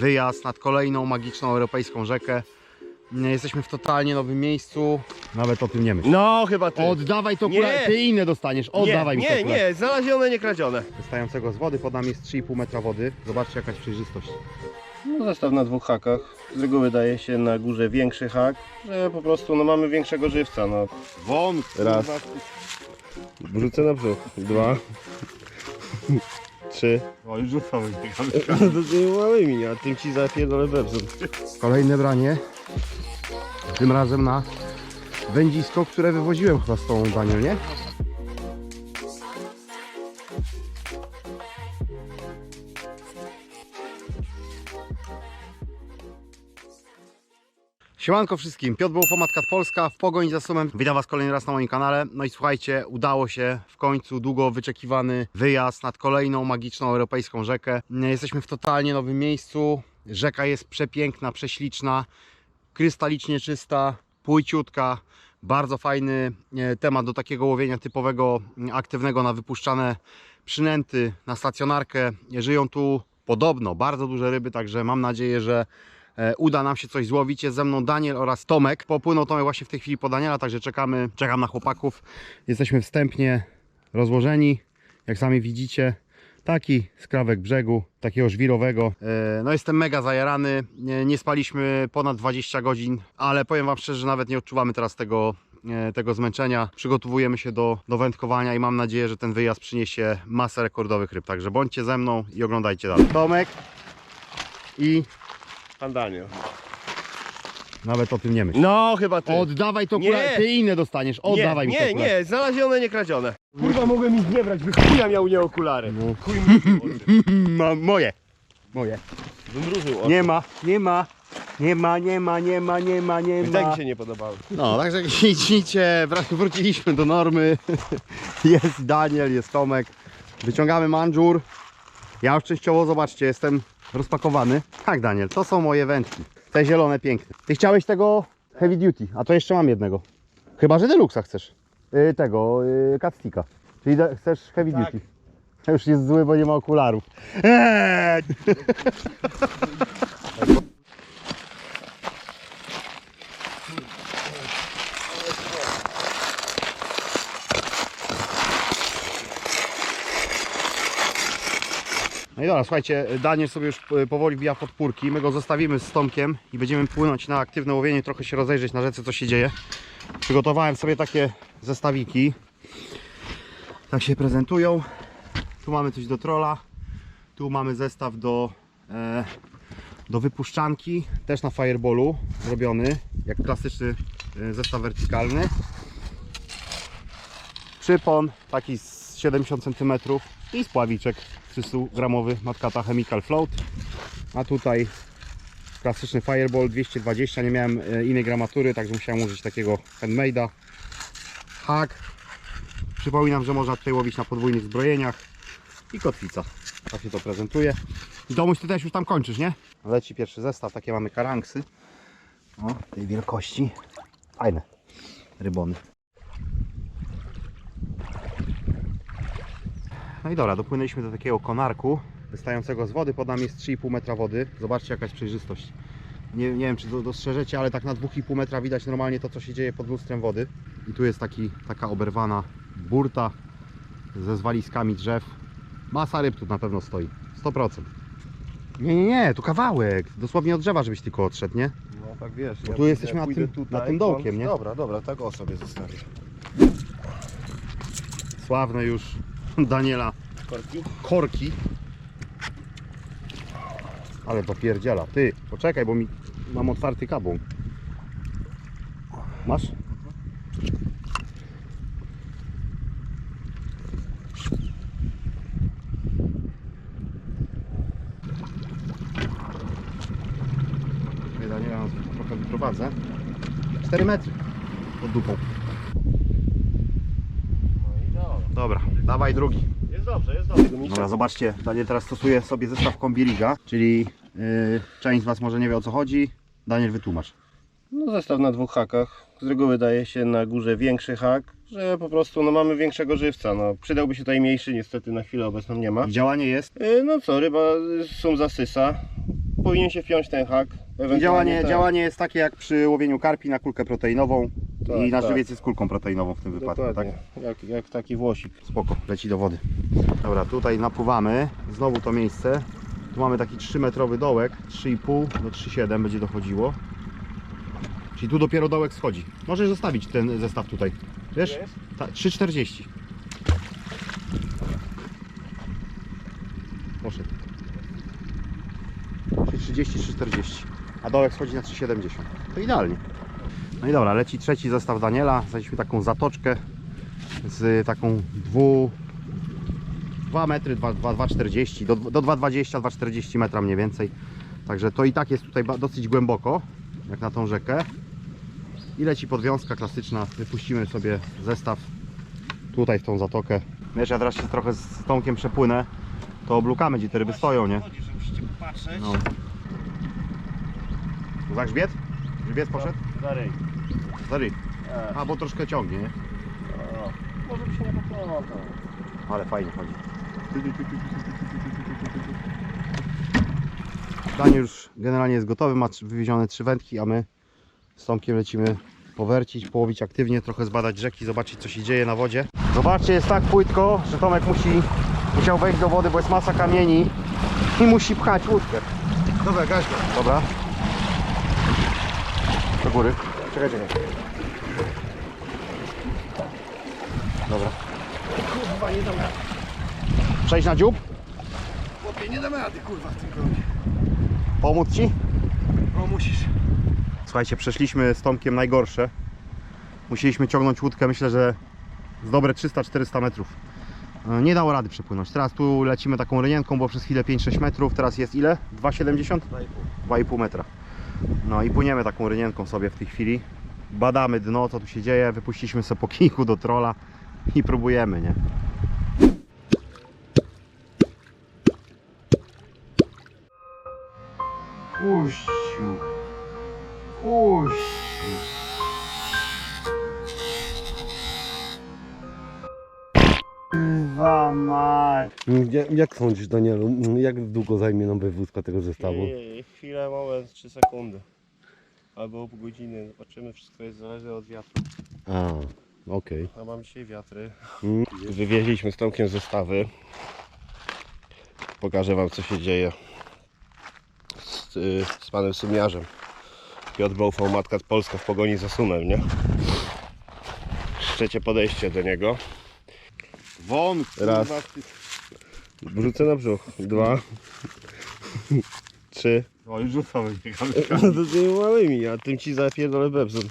wyjazd nad kolejną magiczną europejską rzekę. Jesteśmy w totalnie nowym miejscu. Nawet o tym nie myśl. No, chyba ty. Oddawaj to Nie. kulę, ty inne dostaniesz. Oddawaj nie, mi to nie, kulę. nie, znalezione, niekradzione. Wystającego z wody, pod nami jest 3,5 metra wody. Zobaczcie jakaś przejrzystość. No, zestaw na dwóch hakach. Z reguły daje się na górze większy hak, że po prostu no, mamy większego żywca. No. Won! Raz. Wrzucę na brzuch. Dwa. Trzy. O, już rzucamy. To z tymi małymi, a tym ci zapierdolę webzor. Kolejne branie. Tym razem na wędzisko, które wywoziłem chyba z tą Daniel, nie? Siemanko wszystkim, Piotr Bołfo, Polska, w pogoni za sumem. Witam Was kolejny raz na moim kanale. No i słuchajcie, udało się w końcu długo wyczekiwany wyjazd nad kolejną magiczną europejską rzekę. Jesteśmy w totalnie nowym miejscu. Rzeka jest przepiękna, prześliczna, krystalicznie czysta, płyciutka. Bardzo fajny e, temat do takiego łowienia typowego, aktywnego na wypuszczane przynęty, na stacjonarkę. Żyją tu podobno bardzo duże ryby, także mam nadzieję, że uda nam się coś złowić. Jest ze mną Daniel oraz Tomek. Popłynął Tomek właśnie w tej chwili po Daniela, także czekamy, czekam na chłopaków. Jesteśmy wstępnie rozłożeni, jak sami widzicie. Taki skrawek brzegu, takiego żwirowego. E, No jestem mega zajarany. Nie, nie spaliśmy ponad 20 godzin, ale powiem Wam szczerze, że nawet nie odczuwamy teraz tego, e, tego zmęczenia. Przygotowujemy się do, do wędkowania i mam nadzieję, że ten wyjazd przyniesie masę rekordowych ryb. Także bądźcie ze mną i oglądajcie dalej. Tomek i Pan Daniel. nawet o tym nie myśl. No, chyba ty. Oddawaj to Nie. kulę, ty inne dostaniesz. Oddawaj nie, mi to nie, kulę. nie, znalezione, niekradzione. Kurwa, mogłem ich nie brać, by chuja miał nie okulary. No. Chuj mi Ma, moje. Moje. Wymrużył. Nie ma, nie ma. Nie ma, nie ma, nie ma, nie ma, nie I tak ma. mi się nie podobały. No, także jak widzicie, wró- wróciliśmy do normy. Jest Daniel, jest Tomek. Wyciągamy manżur. Ja już częściowo, zobaczcie, jestem rozpakowany. Tak, Daniel, to są moje wędki. Te zielone, piękne. Ty chciałeś tego Heavy Duty, a to jeszcze mam jednego. Chyba, że Deluxa chcesz. Yy, tego, yy, Catsticka. Czyli chcesz Heavy Tak. Duty. To już jest zły, bo nie ma okularów. Eee! No i dobra, słuchajcie, Daniel sobie już e, powoli wbija podpórki. My go zostawimy z Tomkiem i będziemy płynąć na aktywne łowienie, trochę się rozejrzeć na rzece, co się dzieje. Przygotowałem sobie takie zestawiki. Tak się prezentują. Tu mamy coś do trolla. Tu mamy zestaw do, e, do wypuszczanki, też na fireballu zrobiony, jak klasyczny e, zestaw wertykalny. Przypon taki z 70 cm i spławiczek 300 gramowy Matkata Chemical Float. A tutaj klasyczny Fireball 220, nie miałem e, innej gramatury, także musiałem użyć takiego handmade'a. Hak. Przypominam, że można tutaj łowić na podwójnych zbrojeniach i kotwica. Tak się to prezentuje. Domuś ty też już tam kończysz, nie? Leci pierwszy zestaw, takie mamy karanksy. O, tej wielkości. Fajne rybony. No i dobra, dopłynęliśmy do takiego konarku wystającego z wody. Pod nami jest 3,5 metra wody. Zobaczcie jakaś przejrzystość. Nie, nie wiem czy do- dostrzeżecie, ale tak na 2,5 metra widać normalnie to co się dzieje pod lustrem wody. I tu jest taki, taka oberwana burta ze zwaliskami drzew. Masa ryb tu na pewno stoi. 100%. Nie, nie, nie, tu kawałek. Dosłownie od drzewa, żebyś tylko odszedł, nie? No tak wiesz. Bo tu jesteśmy nad pójdę tym- nad tym dołkiem, nie? Dobra, dobra, tak o sobie zostawię. Sławne już Daniela Korki? korki. Ale to pierdziela. Ty, poczekaj, bo mi mam otwarty kabum. Masz? Daniela nas trochę wyprowadzę. 4 metry pod dupą. No i dobra. Dobra, dawaj drugi. Jest dobrze, jest dobrze. Dobra, zobaczcie, Daniel teraz stosuje sobie zestaw Kombiliga, czyli yy, część z Was może nie wie o co chodzi. Daniel wytłumacz. No zestaw na dwóch hakach. Z reguły daje się na górze większy hak, że po prostu no, mamy większego żywca. No, przydałby się tutaj mniejszy, niestety na chwilę obecną nie ma. I działanie jest, Y, No co, ryba y, są zasysa. powinien się wpiąć ten hak. I działanie, ten. działanie jest takie jak przy łowieniu karpi na kulkę proteinową Tak, i na tak. żywiec jest kulką proteinową w tym wypadku, tak? Dokładnie, jak, jak taki włosik. Spoko, leci do wody. Dobra, tutaj napływamy. Znowu to miejsce. Tu mamy taki 3-metrowy dołek, 3,5 do 3,7 będzie dochodziło. Czyli tu dopiero dołek schodzi. Możesz zostawić ten zestaw tutaj. Wiesz? Ta, 3,40. Poszedł. 3,30, 3,40. A dołek schodzi na 3,70. To idealnie. No i dobra, leci trzeci zestaw Daniela. Znaleźliśmy taką zatoczkę z taką dwu 2 metry, 2,40 do, do 2,20, 2,40 metra mniej więcej. Także to i tak jest tutaj dosyć głęboko, jak na tą rzekę. I leci podwiązka klasyczna. Wypuścimy sobie zestaw tutaj w tą zatokę. Wiesz, ja teraz się trochę z Tomkiem przepłynę, to oblukamy, gdzie te ryby stoją, nie? No. Za grzbiet? Grzbiet poszedł? Za ryj. A, bo troszkę ciągnie, nie? Może by się nie popłynął. Ale fajnie chodzi. Danie już generalnie jest gotowy, ma wywiezione trzy wędki, a my z Tomkiem lecimy powercić, połowić aktywnie, trochę zbadać rzeki, zobaczyć co się dzieje na wodzie. Zobaczcie, jest tak płytko, że Tomek musi, musiał wejść do wody, bo jest masa kamieni i musi pchać łódkę. Dobra, go. Dobra. Do góry. Czekaj, czekaj. Dobra. Kurwa, nie dam rady. Przejść na dziób? Chłopie, nie dam rady, kurwa, w tym gronie. Pomóc Ci? No musisz. Słuchajcie, przeszliśmy z Tomkiem najgorsze. Musieliśmy ciągnąć łódkę, myślę, że z dobre 300-400 metrów. E, Nie dało rady przepłynąć. Teraz tu lecimy taką rynienką, bo przez chwilę 5-6 metrów. Teraz jest ile? 2,70? 2,5 metra. No i płyniemy taką rynienką sobie w tej chwili. Badamy dno, co tu się dzieje. Wypuściliśmy sobie po kijku do trola i próbujemy, nie? Puściu. Puściu. Mać. Jak, jak sądzisz, Danielu, jak długo zajmie nam wywózka tego zestawu? Ej, Chwilę, moment, 3 sekundy. Albo pół godziny, zobaczymy, wszystko jest zależy od wiatru. A, okej. A mam dzisiaj wiatry. Mm. Wywieźliśmy z Tomkiem zestawy. Pokażę Wam co się dzieje z, y, z panem sumiarzem. Piotr Bołfał, matka Polska w pogoni za sumem, nie? Trzecie podejście do niego. Won. Raz. Wrzucę na brzuch. Dwa. Trzy. O, już rzucamy. No to tymi małymi, a tym ci zapierdolę bebzon.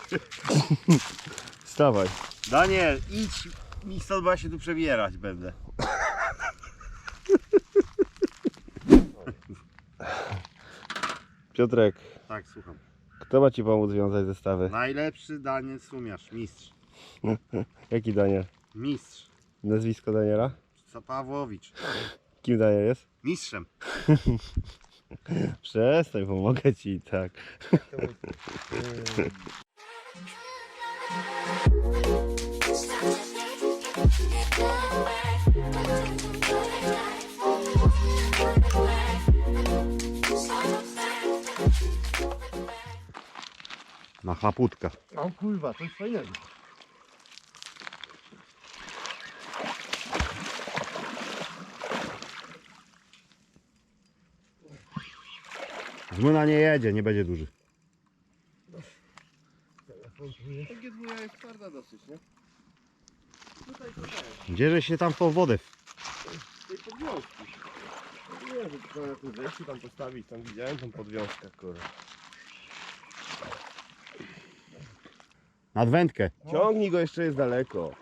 Stawaj. Daniel, idź mi stąd, bo ja się tu przebierać będę. Piotrek, Tak, słucham. kto ma ci pomóc związać zestawy? Najlepszy Daniel Sumiarz, mistrz. Jaki Daniel? Mistrz. Nazwisko Daniela? Pawłowicz. Kim Daniel jest? Mistrzem. Przestań, pomogę ci i tak. Na chlaputka. O kurwa, to jest fajnego. Z młyna nie jedzie, nie będzie duży. Takie dwuja jest twarda dosyć, nie? Gdzieże się tam w tą wodę? tej podwiązki. Nie, że tylko na tym wejściu tam postawić, tam widziałem tą podwiązkę, kurwa. Nad wędkę. Ciągnij go, jeszcze jest daleko.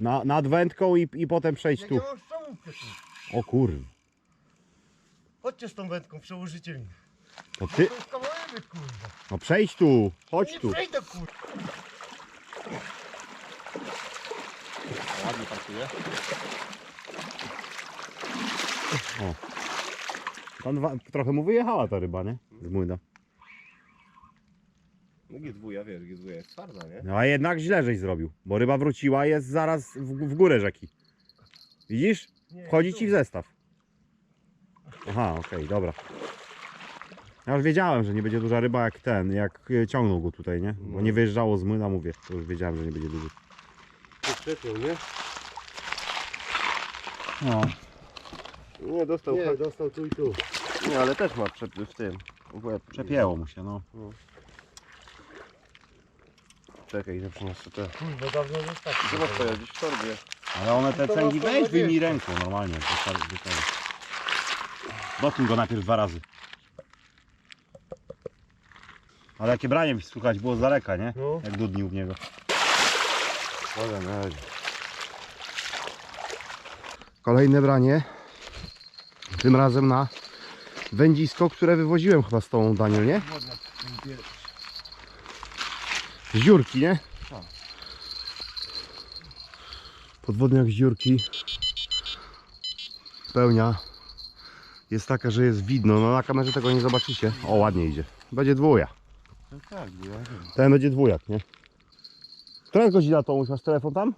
Na, nad wędką i, i potem przejść tu. O kur... Chodźcie z tą wędką, przełożycie mi. To ty... To jest kawałek, kurwa. No przejdź tu. Chodź Nie tu. przejdę, kurwa. Ładnie pasuje. Tam dwa, trochę mu wyjechała ta ryba, nie? Z młyna. No G2, wiesz, G2 jest twarda, nie? No a jednak źle żeś zrobił, bo ryba wróciła jest zaraz w, w górę rzeki. Widzisz? Nie, Wchodzi tu. ci w zestaw. Aha, okej, dobra. Ja już wiedziałem, że nie będzie duża ryba jak ten, jak e, ciągnął go tutaj, nie? Bo nie wyjeżdżało z młyna, mówię. To już wiedziałem, że nie będzie duży. Przepiął, nie? No. Nie, dostał Nie, hak. dostał tu i tu. Nie, ale też ma przep w tym. W łeb. Przepięło mu się, no. Czekaj, że przyniosę te. No dawno wystarczy. Zobacz to ja gdzieś w torbie. Ale one te to cęgi na weź wyjmij 120. ręką normalnie. wystarczy do tego. Dotknij go najpierw dwa razy. Ale jakie branie słuchać było z daleka, nie? No. Jak dudnił w niego. Kolejne branie. Tym razem na wędzisko, które wywoziłem chyba z tą Daniel, nie? Z dziurki, nie? Podwodniak z dziurki. Pełnia jest taka, że jest widno. No na kamerze tego nie zobaczycie. O, ładnie idzie. Będzie dwuja. No tak, bo ja wiem. Ten będzie dwujak, nie? Która jest godzina to? Masz telefon tam?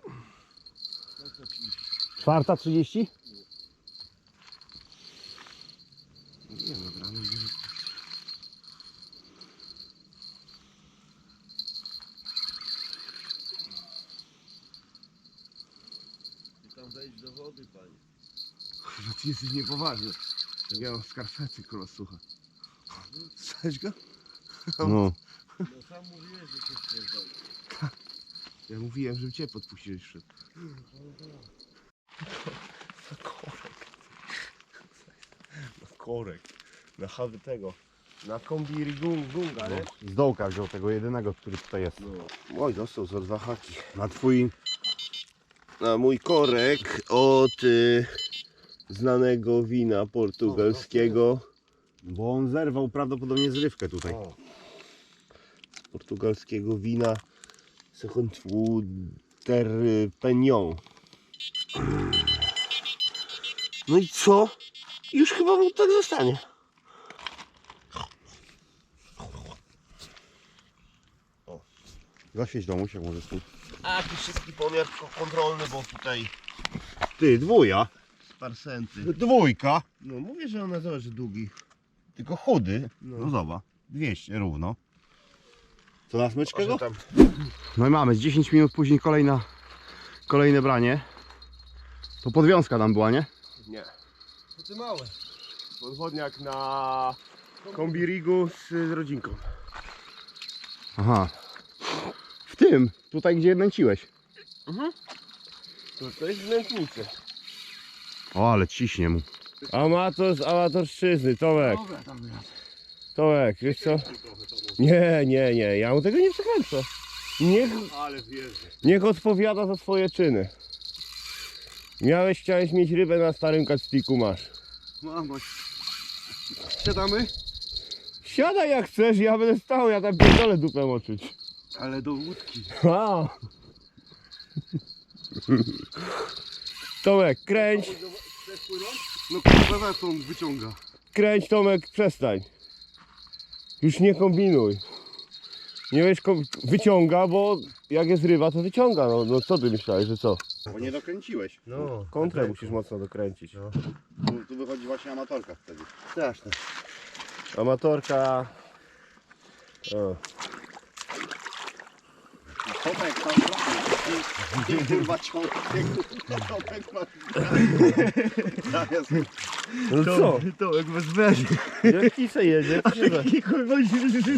Czwarta trzydzieści? Nie no, bramy Tam wejść do wody, panie. No ty jesteś niepoważny. Jak ja mam skarpety, kurwa, słucha. Słyszałeś go? No. No sam mówiłeś, że cię sprawdzali. Ja mówiłem, żeby cię podpuścić już wszedł. Na korek. Na korek. Na chawy tego. Na kombi rigunga, nie? Z dołka wziął tego jedynego, który tutaj jest. No. Oj, dostał za dwa haki. Na twój... Na mój korek od y, znanego wina portugalskiego. Bo on zerwał prawdopodobnie zrywkę tutaj. O. Portugalskiego wina Secondwuter Penion. No i co? Już chyba mu tak zostanie. Zaświeć domuś, jak możesz tu. A tu wszystki pomiar kontrolny, bo tutaj Ty, dwuja. parsenty. Dwójka. No mówię, że ona że długi. Tylko chudy. No. No zobacz. 200 równo. Co na smyczkę tam No i mamy, z 10 minut później kolejna, kolejne branie. To podwiązka tam była, nie? Nie. To ty małe. Podwodniak na kombirigu z, rodzinką. Aha. W tym, tutaj gdzie nęciłeś. To, to jest wnętrznicy. O, ale ciśnie mu. Amator z amatorszczyzny, Tomek. Dobra, tam wyjadę. Tomek, wiesz co? Nie, nie, nie, ja mu tego nie przekręcę. Niech, Ale niech odpowiada za swoje czyny. Miałeś, chciałeś mieć rybę na starym kacpiku, masz. Mam gość. Siadamy? Siadaj jak chcesz, ja będę stał, ja tam pierdolę dupę moczyć. Ale do łódki. A. Tomek, kręć, No kurwa, to on wyciąga. kręć Tomek, przestań. Już nie kombinuj. Nie wiesz, kom- wyciąga, bo jak jest ryba, to wyciąga. No, no co ty myślałeś, że co? Bo nie dokręciłeś. No, kontrę musisz mocno dokręcić. Tu, tu wychodzi właśnie amatorka wtedy. Straszne. Amatorka. O. Tomek, tam Nie kurwa ciągnie, kurwa, Tomek ma... Zamiast... No co? To jak bez weź. Jak kise jedzie, da. kurwa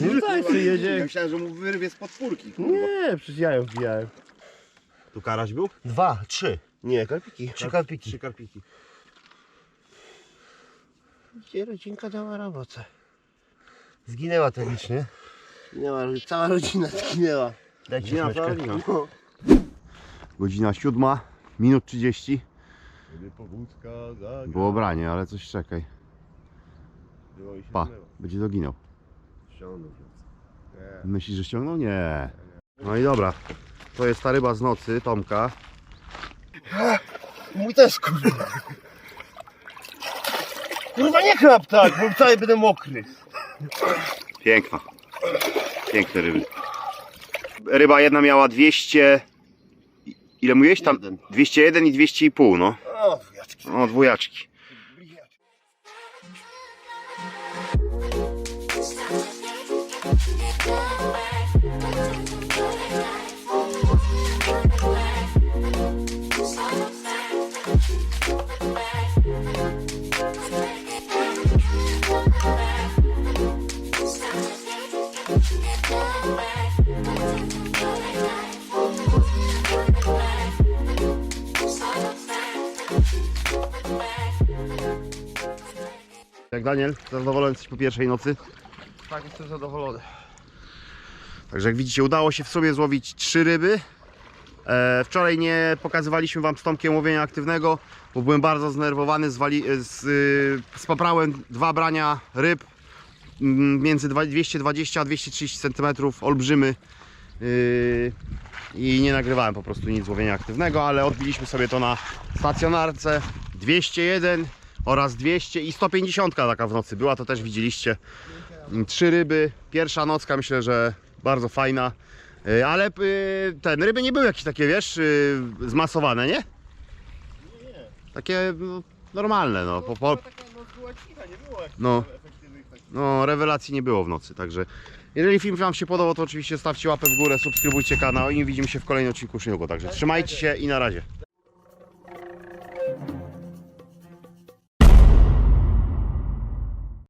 No tak się Ja jedzie. myślałem, że mu wyrwie z podpórki, kurwa. Nie, przecież ja ją wbijałem. Tu karaś był? Dwa, trzy. Nie, karpiki. Trzy karpiki. Trzy karpiki. Gdzie rodzinka dała robotę. Zginęła tragicznie. Zginęła, cała rodzina zginęła. Dajcie rodzina. No. Godzina siódma, minut 30. Kiedy powódka zagra. Było branie, ale coś czekaj. Było i się Pa, zmyło. będzie doginął. Ściągnął się. Nie. Myślisz, że ściągnął? Nie. No i dobra. To jest ta ryba z nocy, Tomka. Mój też kurwa. Kurwa nie chlap tak, bo cały będę mokry. Piękna. Piękne ryby. Ryba jedna miała 200... i- Ile mówiłeś tam? Jeden. 201 i 200,5 no. O, wiatki. O, dwójaczki. Jak Daniel, zadowolony jesteś po pierwszej nocy? Tak, jestem zadowolony. Także jak widzicie, udało się w sobie złowić trzy ryby. E, wczoraj nie pokazywaliśmy Wam z Tomkiem łowienia aktywnego, bo byłem bardzo zdenerwowany. Zwali, e, z, y, spaprałem dwa brania ryb mm, między dwa- 220 a 230 cm, olbrzymy. Y, I nie nagrywałem po prostu nic łowienia aktywnego, ale odbiliśmy sobie to na stacjonarce 201 oraz 200 i 150 taka w nocy była, to też widzieliście. Trzy ryby, pierwsza nocka myślę, że bardzo fajna. Y, Ale y, ten ryby nie były jakieś takie, wiesz, y, zmasowane, nie? Takie no, normalne, no. Po, po, No. no, rewelacji nie było w nocy, także jeżeli film Wam się podobał, to oczywiście stawcie łapę w górę, subskrybujcie kanał i widzimy się w kolejnym odcinku niedługo, także trzymajcie się i na razie.